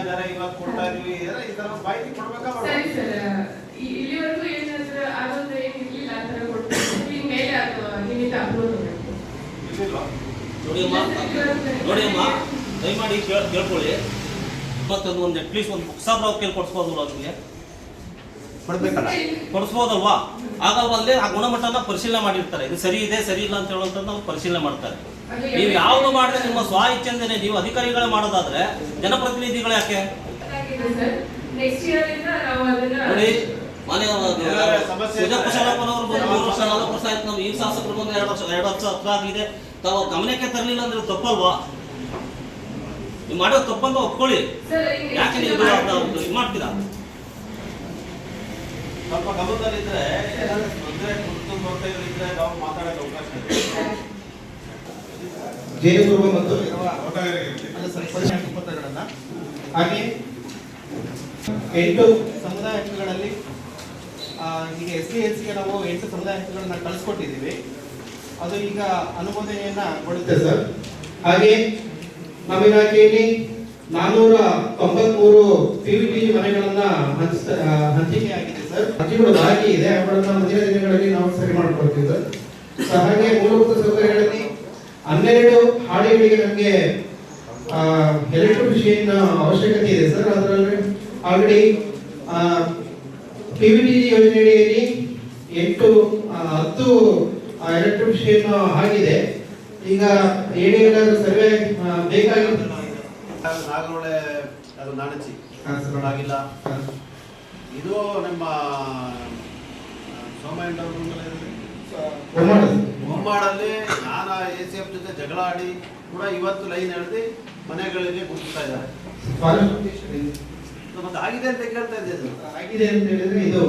ಇದ್ದಾರೆ ಇವಾಗ ಕೊಡ್ತಾ ಇದೀವಿ ಮಾಹಿತಿ ಕೊಡ್ಬೇಕಾ? ಸರಿ ಇಲ್ಲಿವರೆಗೂ ಏನಾದ್ರು ಆ ಥರ ಕೊಡ್ತೀವಿ. ಮೇಲೆ ಅದು ಅಪ್ಲೋಡ್ ದಯಮಾಡಿ ಕೇಳ್ ಕೇಳ್ಕೊಳ್ಳಿ. ಮತ್ತೊಂದು ಒಂದು ಅಟ್ಲೀಸ್ಟ್ ಒಂದು ಕೇಳಿ ಕೊಡಿಸ್ಬೋದಲ್ಲ ನಿಮಗೆ? ಕೊಡ್ಬೇಕಲ್ಲ? ಕೊಡಿಸ್ಬೋದಲ್ವಾ? ಆಗಲ್ವಲ್ಲೇ ಆ ಗುಣಮಟ್ಟನ ಪರಿಶೀಲನೆ ಮಾಡಿರ್ತಾರೆ. ಇದು ಸರಿ ಇದೆ ಸರಿ ಇಲ್ಲ ಅಂತ ಹೇಳುವಂತ ನಾವು ಪರಿಶೀಲನೆ ಮಾಡ್ತಾರೆ. ನೀವು ಯಾವುದು ಮಾಡಿದ್ರೆ ನಿಮ್ಮ ಸ್ವ ಇಚ್ಛೆಂದೇನೆ ನೀವು ಅಧಿಕಾರಿಗಳು ಮಾಡೋದಾದ್ರೆ ಜನಪ್ರತಿನಿಧಿಗಳು ಯಾಕೆ? ನೋಡಿ ಮನೆ ಕುಶಲಪ್ಪನವರು ಬಂದು ಮೂರು ವರ್ಷ, ನಾಲ್ಕು ವರ್ಷ ನಾವು ಈ ಶಾಸಕರು ಬಂದು ಎರಡು ವರ್ಷ ಎರಡು ವರ್ಷ ಹತ್ರ ಆಗಿದೆ. ತಾವು ಗಮನಕ್ಕೆ ತರಲಿಲ್ಲ ಅಂದ್ರೆ ತಪ್ಪಲ್ವಾ? ನೀವು ಮಾಡೋ ತಪ್ಪಂತ ಒಪ್ಕೊಳ್ಳಿ. ಯಾಕೆ ನೀವು ಮಾಡ್ತೀರಾ? ಸ್ವಲ್ಪ ಗಮನದಲ್ಲಿದ್ರೆ ಇದ್ರೆ ತೊಂದರೆ ಕುರಿತು ತೊಂದರೆಗಳಿದ್ರೆ ನಾವು ಮಾತಾಡಕ್ಕೆ ಅವಕಾಶ ಇದೆ. ಜೇನುತುರುಬ ಮತ್ತು ಹಕ್ಕುಪತ್ರಗಳನ್ನ ಹಾಗೆ ಎಂಟು ಸಮುದಾಯ ಹಕ್ಕುಗಳಲ್ಲಿ ಈಗ ಎಸ್ ಡಿ ಎಸ್ಗೆ ನಾವು ಎಂಟು ಸಮುದಾಯ ಹಕ್ಕುಗಳನ್ನ ಕಳಿಸ್ಕೊಟ್ಟಿದ್ದೀವಿ. ಅದು ಈಗ ಅನುಮೋದನೆಯನ್ನ ಕೊಡುತ್ತೆ ಸರ್. ಹಾಗೆ ನಮ್ಮ ಇಲಾಖೆಯಲ್ಲಿ ನಾನ್ನೂರ ತೊಂಬತ್ಮೂರು ಪಿ ವಿ ಟಿ ಮನೆಗಳನ್ನ ಹಂಚ ಹಂಚಿಕೆ ಆಗಿದೆ ಸರ್. ಹಂಚಿಕೆ ಬಾಕಿ ಇದೆ. ಅವುಗಳನ್ನ ಮುಂದಿನ ದಿನಗಳಲ್ಲಿ ನಾವು ಸರಿ ಮಾಡಿಕೊಡ್ತೀವಿ ಸರ್. ಹಾಗೆ ಮೂಲಭೂತ ಸೌಕರ್ಯಗಳಲ್ಲಿ ಹನ್ನೆರಡು ಹಾಡಿಗಳಿಗೆ ನಮಗೆ ಎಲೆಕ್ಟ್ರಿಫಿಷಿಯನ್ ಅವಶ್ಯಕತೆ ಇದೆ ಸರ್ ಅದರಲ್ಲಿ. ಆಲ್ರೆಡಿ ಪಿ ವಿ ಟಿ ಯೋಜನೆಯಲ್ಲಿ ಎಂಟು ಹತ್ತು ಎಲೆಕ್ಟ್ರಿಫಿಷಿಯನ್ ಆಗಿದೆ. ಈಗ ಏನೇನಾದ್ರು ಸರ್ವೆ ಬೇಕಾಗಿತ್ತು? ನಾಗರೋಳೆ ಅದು ನಾಣಚಿ. ಆಗಿಲ್ಲ ಇದು ನಿಮ್ಮ ಸೋಮಯ್ಯ ಬೊಮ್ಮಾಡಲ್ಲಿ ನಾನು ಎ ಸಿ ಎಫ್ ಜೊತೆ ಜಗಳ ಆಡಿ ಕೂಡ ಇವತ್ತು ಲೈನ್ ಎಳೆದು ಮನೆಗಳಿಗೆ ಗುರುತಿಸ್ತಾ ಇದ್ದಾರೆ. ಮತ್ತೆ ಆಗಿದೆ ಅಂತ ಕೇಳ್ತಾ ಇದ್ದೆ ಆಗಿದೆ ಅಂತ ಹೇಳಿದ್ರೆ ಇದು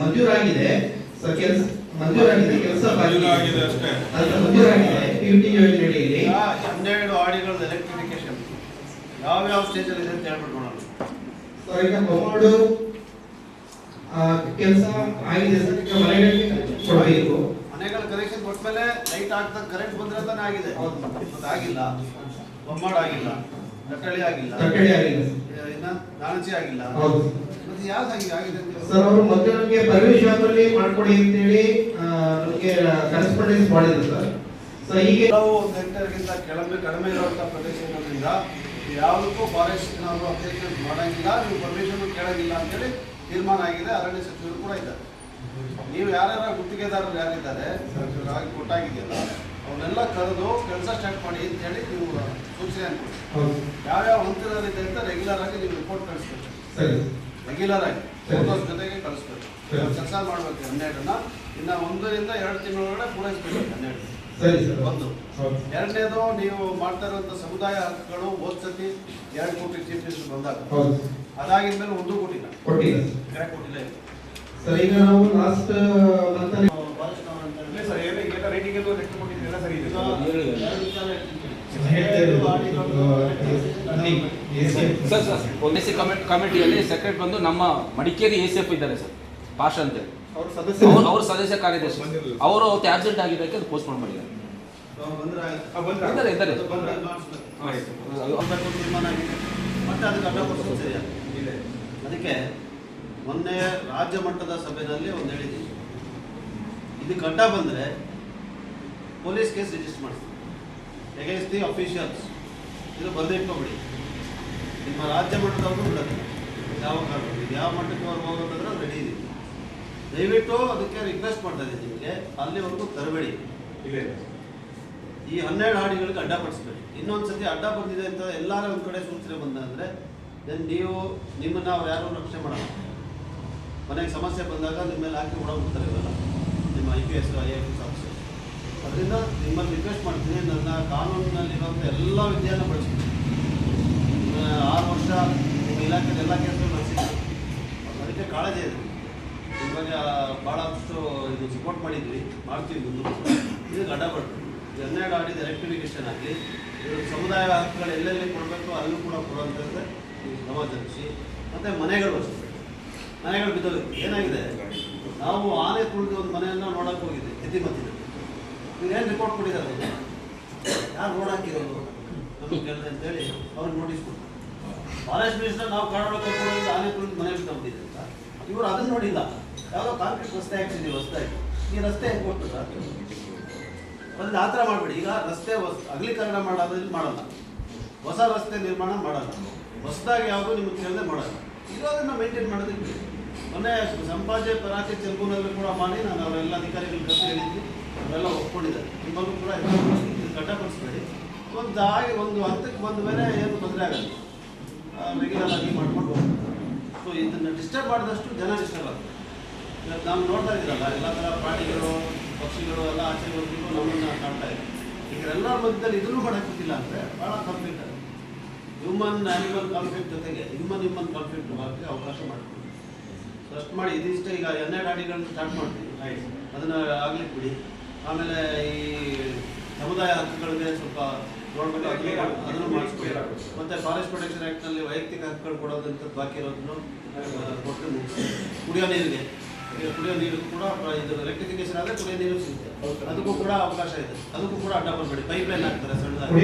ಮಂಜೂರಾಗಿದೆ ಸೊ ಕೆಲಸ ಮಂಜೂರಾಗಿದೆ ಕೆಲಸ ಮಂಜೂರಾಗಿದೆ ಅಷ್ಟೇ. ಅದು ಮಂಜೂರಾಗಿದೆ ಪಿ ವಿ ಟಿ ಯೋಜನೆಯಲ್ಲಿ ಹನ್ನೆರಡು ಆಡಿಗಳದ್ದು ಎಲೆಕ್ಟ್ರಿಫಿಕೇಶನ್ ಯಾವ ಯಾವ ಸ್ಟೇಜಲ್ಲಿ ಇದೆ ಅಂತ ಹೇಳ್ಬಿಟ್ಟು ನೋಡೋಣ. ಸೊ ಈಗ ಬೊಮ್ಮಡು ಕೆಲಸ ಆಗಿದೆ. ಸರ್ ಈಗ ಮನೆಗಳಿಗೆ ಕೊಡಬೇಕು. ಮನೆಗಳ ಕನೆಕ್ಷನ್ ಕೊಟ್ಮೇಲೆ ಲೈಟ್ ಆಗ್ತಾ ಕರೆಂಟ್ ಬಂದ್ರೆ ತಾನೇ ಆಗಿದೆ. ಆಗಿಲ್ಲ. ಬೊಮ್ಮಾಡ ಆಗಿಲ್ಲ. ನಟ್ಟಳಿ ಆಗಿಲ್ಲ. ಇನ್ನ ನಾಣಚಿ ಆಗಿಲ್ಲ. ಹೌದು. ಮತ್ತೆ ಯಾವ್ದು ಆಗಿದೆ ಆಗಿದೆ ಅಂತ ಸರ್ ಅವರು ಮೊದಲು ನಮಗೆ ಪರ್ವಿ ಶಾಪಲ್ಲಿ ಮಾಡ್ಕೊಡಿ ಅಂತೇಳಿ ಆ, ನಮಗೆ ಕರೆಸ್ಪಾಂಡೆನ್ಸ್ ಮಾಡಿದ್ರು ಸರ್. ಸೊ ಹೀಗೆ ಒಂದು ಹೆಕ್ಟೇರ್ಗಿಂತ ಕೆಳಗೆ ಕಡಿಮೆ ಪ್ರದೇಶ ಇರೋದ್ರಿಂದ ಯಾವುದಕ್ಕೂ ಫಾರೆಸ್ಟ್ ನಾವು ಅಪ್ಲಿಕೇಶನ್ ಮಾಡಂಗಿಲ್ಲ. ನೀವು ಪರ್ಮಿಷನ್ ಕೇಳಂಗಿಲ್ಲ ಅಂತೇಳಿ ತೀರ್ಮಾನ ಆಗಿದೆ. ಅರಣ್ಯ ಸಚಿವರು ಕೂಡ ಇದ್ದಾರೆ. ನೀವು ಯಾರ್ಯಾರ ಗುತ್ತಿಗೆದಾರರು ಯಾರಿದ್ದಾರೆ? ಆಗಿ ಕೊಟ್ಟಾಗಿದೆಯಲ್ಲ. ಅವನ್ನೆಲ್ಲ ಕರೆದು ಕೆಲಸ ಸ್ಟಾರ್ಟ್ ಮಾಡಿ ಅಂತ ಹೇಳಿ ನೀವು ಸೂಚನೆ ಕೊಡಿ. ಯಾವ್ಯಾವ ಹಂತದಲ್ಲಿದೆ ಅಂತ ರೆಗ್ಯುಲರ್ ಆಗಿ ನೀವು ರಿಪೋರ್ಟ್ ಕಳಿಸ್ಬೇಕು. ಸರಿ? ರೆಗ್ಯುಲರ್ ಆಗಿ. ಫೋಟೋಸ್ ಜೊತೆಗೆ ಕಳಿಸ್ಬೇಕು. ಕೆಲಸ ಮಾಡ್ಬೇಕು ಹನ್ನೆರಡನ್ನ. ಇನ್ನ ಒಂದರಿಂದ ಎರಡು ತಿಂಗಳೊಳಗಡೆ ಪೂರೈಸ್ಬೇಕು ಹನ್ನೆರಡು. ಸರಿ ಸರ್. ಒಂದು. ಎರಡನೇದು ನೀವು ಮಾಡ್ತಾ ಇರುವಂತ ಸಮುದಾಯ ಹಕ್ಕುಗಳು ಓದ್ಸತಿ ಸತಿ ಎರಡು ಕೋಟಿ ಚೀಫ್ ಮಿನಿಸ್ಟರ್ ಬಂದಾಗ. ಅದಾಗಿದ್ಮೇಲೆ ಒಂದು ಕೋಟಿ ಕೊಟ್ಟಿಲ್ಲ. ಕೊಟ್ಟಿಲ್ಲ. ಸರ್ ಈಗ ನಾವು ಲಾಸ್ಟ್ ಮಂತ್ ನಾವು ಅಂತ ಸರ್ ರೇಟಿಂಗ್ ಎಲ್ಲ ಲೆಕ್ಕ ಕೊಟ್ಟಿದ್ದೆಲ್ಲ ಸರಿ ಇದೆ. ಸರ್ ಸರ್ ಎ ಸಿ ಕಮಿಟಿಯಲ್ಲಿ ಸೆಕ್ರೆಟ್ ಬಂದು ನಮ್ಮ ಮಡಿಕೇರಿ ಎ ಸಿ ಎಫ್ ಇದ್ದಾರೆ ಸರ್ ಪಾಷ ಅಂತ ಅವ್ರ ಸದಸ್ಯರು ಅವ್ರು ಸದಸ್ಯ ಕಾರ್ಯದರ್ಶಿ ಅವರು ಅವತ್ತು ಆಬ್ಸೆಂಟ್ ಆಗಿದ್ದಕ್ಕೆ ಅದು ಪೋಸ್ಟ್ಪೋನ್ ಮಾಡಿದ್ದಾರೆ? ಇದ್ದಾರೆ ಇದ್ದಾರೆ. ಮತ್ತೆ ಅದಕ್ಕೆ ಅದಕ್ಕೆ ಮೊನ್ನೆ ರಾಜ್ಯ ಮಟ್ಟದ ಸಭೆಯಲ್ಲಿ ಒಂದು ಹೇಳಿದ್ದೀನಿ ಇದು ಅಡ್ಡ ಬಂದರೆ ಪೊಲೀಸ್ ಕೇಸ್ ರಿಜಿಸ್ಟರ್ ಮಾಡಿಸ್ತೀವಿ ಎಗೇನ್ಸ್ಟ್ ದಿ ಅಫಿಷಿಯಲ್ಸ್ ಇದು ಬರೆದಿಟ್ಕೊಬಿಡಿ ನಿಮ್ಮ ರಾಜ್ಯ ಮಟ್ಟದವ್ರು ಬಿಡೋದಿಲ್ಲ ಯಾವ ಕಾರಣ ಇದು ಯಾವ ಮಟ್ಟಕ್ಕೆ ಅವ್ರು ಹೋಗೋದಂದ್ರೆ ರೆಡಿ ಇದೆ ದಯವಿಟ್ಟು ಅದಕ್ಕೆ ರಿಕ್ವೆಸ್ಟ್ ಮಾಡ್ತಾ ಇದ್ದೀನಿ ನಿಮಗೆ. ಅಲ್ಲಿವರೆಗೂ ತರಬೇಡಿ. ಇಲ್ಲ ಈ ಹನ್ನೆರಡು ಹಾಡಿಗಳಿಗೆ ಅಡ್ಡ ಪಡಿಸ್ಬೇಡಿ. ಇನ್ನೊಂದು ಸತಿ ಅಡ್ಡ ಬಂದಿದೆ ಅಂತ ಎಲ್ಲರೂ ಒಂದು ಕಡೆ ಸೂಚನೆ ಬಂದಂದ್ರೆ ದೆನ್ ನೀವು ನಿಮ್ಮನ್ನು ಅವ್ರು ಯಾರು ರಕ್ಷಣೆ ಮಾಡಲ್ಲ. ಮನೆಗೆ ಸಮಸ್ಯೆ ಬಂದಾಗ ನಿಮ್ಮ ಮೇಲೆ ಹಾಕಿ ಓಡಾಡ್ಬಿಡ್ತಾರೆ ಇವೆಲ್ಲ. ನಿಮ್ಮ I P S I A S officer ಅದರಿಂದ ನಿಮ್ಮಲ್ಲಿ ರಿಕ್ವೆಸ್ಟ್ ಮಾಡ್ತೀನಿ, ನನ್ನ ಕಾನೂನಿನಲ್ಲಿರುವಂಥ ಎಲ್ಲ ವಿದ್ಯೆಯನ್ನು ಬಳಸ್ತೀನಿ. ಆರು ವರ್ಷ ನಿಮ್ಮ ಇಲಾಖೆಯಲ್ಲಿ ಎಲ್ಲ ಕೆಲಸ ಬಳಸಿದ್ದೀನಿ. ಅದಕ್ಕೆ ಕಾಳಜಿ ಇದೆ ನಿಮಗೆ. ಭಾಳಷ್ಟು ಇದು ಸಪೋರ್ಟ್ ಮಾಡಿದ್ವಿ, ಮಾಡ್ತೀವಿ ಮುಂದೆ ಇದು ಗಡ್ಡಬಟ್ಟು ಹನ್ನೆರಡು ಆಡಿದ ಎಲೆಕ್ಟ್ರಿಫಿಕೇಷನ್ ಆಗಲಿ, ಇವರು ಸಮುದಾಯ ಹಕ್ಕುಗಳು ಎಲ್ಲೆಲ್ಲಿ ಕೊಡಬೇಕು ಅಲ್ಲೂ ಕೂಡ ಕೊಡುವಂಥದ್ದು ಜನಿಸಿ ಮತ್ತು ಮನೆಗಳು ಅಷ್ಟೇ. ಮನೆಗಳು ಬಿದ್ದೋಗಿತ್ತು ಏನಾಗಿದೆ? ನಾವು ಆನೆ ಕುಳಿದು ಒಂದು ಮನೆಯನ್ನು ನೋಡಕ್ಕೆ ಹೋಗಿದ್ದೆ ಎತ್ತಿಮತ್ತಿನ ಇವ್ರು ಏನು ರಿಪೋರ್ಟ್ ಕೊಟ್ಟಿದ್ದಾರೆ ಯಾರು ರೋಡ್ ಹಾಕಿರೋದು? ನಮಗೆ ಕೇಳಿದೆ ಅಂತೇಳಿ ಅವ್ರಿಗೆ ನೋಟಿಸ್ ಕೊಡ್ತಾರೆ ಫಾರೆಸ್ಟ್ ಮಿನಿಸ್ಟರ್ ನಾವು ಕರ್ಕೊಂಡು ಆನೆ ಕುಳಿದು ಮನೆ ಬಿದ್ದೋಗ್ತಿದೆ ಅಂತ. ಇವರು ಅದನ್ನು ನೋಡಿಲ್ಲ. ಯಾವುದೋ ಕಾಂಕ್ರೀಟ್ ರಸ್ತೆ ಹಾಕ್ಸಿದ್ದೀವಿ ಹೊಸ್ದಾಗಿ. ಈ ರಸ್ತೆ ಹೆಂಗೆ ಕೊಟ್ಟು ಅದನ್ನು ಆ ಥರ ಮಾಡಬೇಡಿ. ಈಗ ರಸ್ತೆ ಹೊಸ, ಅಗಲೀಕರಣ ಮಾಡೋದ್ರಲ್ಲಿ ಮಾಡಲ್ಲ. ಹೊಸ ರಸ್ತೆ ನಿರ್ಮಾಣ ಮಾಡಲ್ಲ. ಹೊಸದಾಗಿ ಯಾವುದು ನಿಮಗೆ ಕೇಳದೆ ಮಾಡಲ್ಲ. ಇರೋದನ್ನು ಮೇಂಟೈನ್ ಮಾಡೋದಕ್ಕೆ. ಮೊನ್ನೆ ಸಂಪಾಜೆ ಪರಾಚೆ ಚೆಲ್ಬೂನಲ್ಲಿ ಕೂಡ ಮಾಡಿ ನಾನು ಅವರೆಲ್ಲ ಅಧಿಕಾರಿಗಳ ಕಥೆ ಹೇಳಿದ್ವಿ. ಅವರೆಲ್ಲ ಒಪ್ಕೊಂಡಿದ್ದಾರೆ. ನಿಮ್ಮಲ್ಲೂ ಕೂಡ ಕಟ್ಟಪಡಿಸ್ಬೇಡಿ. ಒಂದು ಆಗಿ ಒಂದು ಹಂತಕ್ಕೆ ಬಂದ ಮೇಲೆ ಏನು ತೊಂದರೆ ಆಗಲ್ಲ. ರೆಗ್ಯುಲರ್ ಆಗಿ ಮಾಡ್ಕೊಂಡು ಹೋಗ್ತಾರೆ ಸೊ ಇದನ್ನು ಡಿಸ್ಟರ್ಬ್ ಮಾಡಿದಷ್ಟು ಜನ ಡಿಸ್ಟರ್ಬ್ ಆಗ್ತದೆ ಇವತ್ತು ನಾವು ನೋಡ್ತಾ ಇದ್ದೀರಲ್ಲ, ಎಲ್ಲ ಥರ ಪ್ರಾಣಿಗಳು, ಪಕ್ಷಿಗಳು, ಎಲ್ಲ ಆಚೆ ಹೋಗ್ಬಿಟ್ಟು ನಮ್ಮನ್ನು ಕಾಣ್ತಾ ಇದೆ. ಈಗ ಎಲ್ಲರ ಮಧ್ಯದಲ್ಲಿ ಇದನ್ನು ಮಾಡೋಕ್ಕಿಲ್ಲ ಅಂದರೆ ಭಾಳ ಕಾನ್ಫ್ಲಿಕ್ಟ್ ಆಗುತ್ತೆ. ಹ್ಯೂಮನ್ ಆ್ಯನಿಮಲ್ ಕಾನ್ಫ್ಲಿಕ್ಟ್ ಜೊತೆಗೆ ಹ್ಯೂಮನ್ ಹ್ಯೂಮನ್ ಕಾನ್ಫ್ಲಿಕ್ಟ್ ಮಾಡೋಕ್ಕೆ ಅವಕಾಶ ಮಾಡ್ತೀವಿ ಅಷ್ಟು ಮಾಡಿ ಇದಿಷ್ಟು ಈಗ ಹನ್ನೆರಡು ಅಡಿಗಳನ್ನ ಸ್ಟಾರ್ಟ್ ಮಾಡ್ತೀವಿ. ಅದನ್ನು ಆಗ್ಲಿಕ್ಕೆ ಬಿಡಿ. ಆಮೇಲೆ ಈ ಸಮುದಾಯ ಹಕ್ಕುಗಳಿಗೆ ಸ್ವಲ್ಪ ನೋಡ್ಬೇಕು. ಅದನ್ನು ಮತ್ತು ಫಾರೆಸ್ಟ್ ಪ್ರೊಟೆಕ್ಷನ್ ಆ್ಯಕ್ಟ್ನಲ್ಲಿ ವೈಯಕ್ತಿಕ ಹಕ್ಕುಗಳು ಕೊಡೋದಂಥದ್ದು ಬಾಕಿ ಇರೋದನ್ನು ಕೊಟ್ಟು ಕುಡಿಯೋ ನೀರಿಗೆ. ಈಗ ಕುಡಿಯೋ ನೀರು ಕೂಡ ಇದು ಎಲೆಕ್ಟ್ರಿಫಿಕೇಶನ್ ಆದರೆ ಕುಡಿಯೋ ನೀರು ಸಿಗುತ್ತೆ. ಅದಕ್ಕೂ ಕೂಡ ಅವಕಾಶ ಇದೆ. ಅದಕ್ಕೂ ಕೂಡ ಅಡ್ಡ ಬರಬೇಡಿ ಪೈಪ್ ಲೈನ್ ಹಾಕ್ತಾರೆ ಸಣ್ಣದಾಗಿ.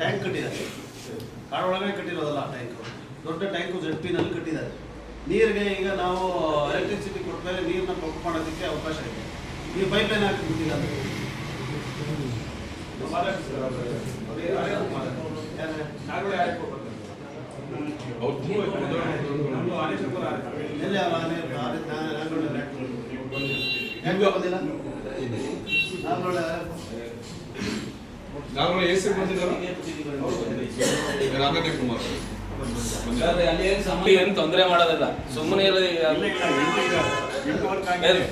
ಟ್ಯಾಂಕ್ ಕಟ್ಟಿದ್ದಾರೆ. ಕಾಡೊಳಗಡೆ ಕಟ್ಟಿರೋದಲ್ಲ ಟ್ಯಾಂಕ್. ದೊಡ್ಡ ಟ್ಯಾಂಕು ಜೆಡ್ ಪಿನಲ್ಲಿ ಕಟ್ಟಿದ್ದಾರೆ. ನೀರಿಗೆ ಈಗ ನಾವು ಎಲೆಕ್ಟ್ರಿಸಿಟಿ ಕೊಟ್ಟ ಮೇಲೆ ನೀರನ್ನ ಪಂಪ್ ಮಾಡೋದಕ್ಕೆ ಅವಕಾಶ ಇದೆ. ಈ ಪೈಪ್ ಲೈನ್ ಹಾಕಿ ಬಿಟ್ಟಿಲ್ಲ ಅಂತ ಯಾರು? ಎಲ್ಲಿ ಬಂದಿಲ್ಲ? ನಾರ್ಮಲ್ ಎ ಸಿ ಬಂದಿದ್ದಾರ ರಾಮಣ್ಯ ಕುಮಾರ್ ಏನ್ ತೊಂದರೆ ಮಾಡೋದಿಲ್ಲ. ಸುಮ್ಮನೆ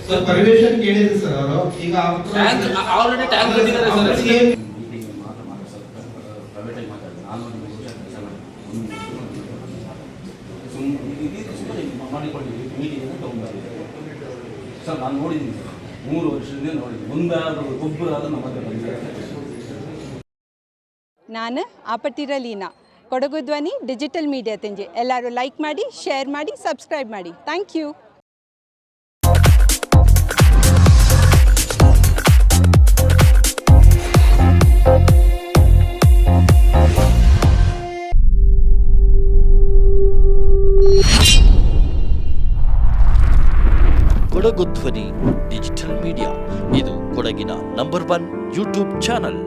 ಸರ್ ಪರ್ಮಿಷನ್ ಕೇಳಿದ್ರು ಸರ್ ಅವರು. ಈಗ tank already tank sir. Sir ನಾನು ನೋಡಿದ್ದೀನಿ ಸರ್. ಮೂರು ವರ್ಷದಿಂದ ನೋಡಿದ್ದೀನಿ. ಮುಂದಾದ್ರು ಒಬ್ಬರಾದ್ರೂ ಅದು ನಮ್ಮ ಹತ್ರ ಬಂದಿದ್ದಾರೆ. ನಾನು ಆಪಟ್ಟಿರ ಲೀನಾ ಕೊಡಗು ಧ್ವನಿ ಡಿಜಿಟಲ್ ಮೀಡಿಯಾ ತೆಂಜಿ. ಎಲ್ಲರೂ ಲೈಕ್ ಮಾಡಿ, ಶೇರ್ ಮಾಡಿ, ಸಬ್ಸ್ಕ್ರೈಬ್ ಮಾಡಿ. Thank you. ಕೊಡಗು ಧ್ವನಿ ಡಿಜಿಟಲ್ ಮೀಡಿಯಾ. ಇದು ಕೊಡಗಿನ ನಂಬರ್ ಒನ್ ಯೂಟ್ಯೂಬ್ ಚಾನಲ್.